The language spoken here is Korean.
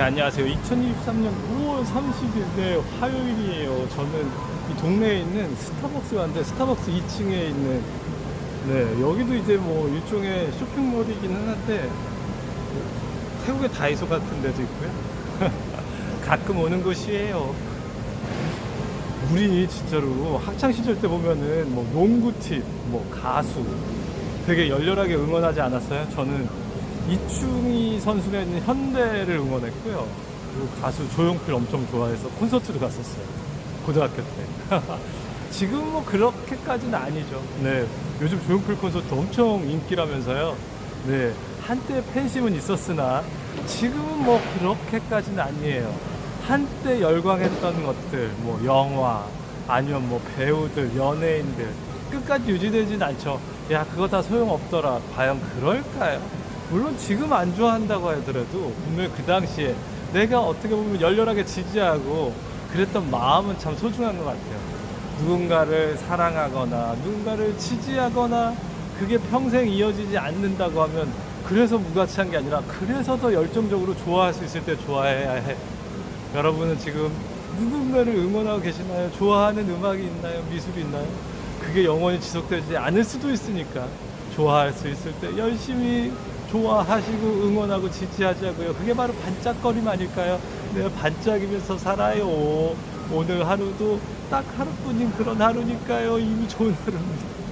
네, 안녕하세요. 2023년 5월 30일 네, 화요일이에요. 저는 이 동네에 있는 스타벅스 갔는데 스타벅스 2층에 있는 네, 여기도 이제 뭐 일종의 쇼핑몰이긴 한데 태국의 다이소 같은 데도 있고요. 가끔 오는 곳이에요. 우리 진짜로 학창 시절 때 보면은 뭐 농구 팀, 뭐 가수 되게 열렬하게 응원하지 않았어요? 저는 이충희 선수가 있는 현대를 응원했고요. 그리고 가수 조용필 엄청 좋아해서 콘서트도 갔었어요. 고등학교 때. 지금 뭐 그렇게까지는 아니죠. 네. 요즘 조용필 콘서트 엄청 인기라면서요. 네. 한때 팬심은 있었으나 지금은 뭐 그렇게까지는 아니에요. 한때 열광했던 것들, 뭐 영화, 아니면 뭐 배우들, 연예인들, 끝까지 유지되진 않죠. 야, 그거 다 소용없더라. 과연 그럴까요? 물론 지금 안 좋아한다고 하더라도 분명 그 당시에 내가 어떻게 보면 열렬하게 지지하고 그랬던 마음은 참 소중한 것 같아요. 누군가를 사랑하거나 누군가를 지지하거나 그게 평생 이어지지 않는다고 하면 그래서 무가치한 게 아니라 그래서 더 열정적으로 좋아할 수 있을 때 좋아해야 해. 여러분은 지금 누군가를 응원하고 계시나요? 좋아하는 음악이 있나요? 미술이 있나요? 그게 영원히 지속되지 않을 수도 있으니까 좋아할 수 있을 때 열심히 좋아하시고 응원하고 지지하자고요. 그게 바로 반짝거림 아닐까요? 내가 반짝이면서 살아요. 오늘 하루도 딱 하루뿐인 그런 하루니까요. 이미 좋은 하루입니다.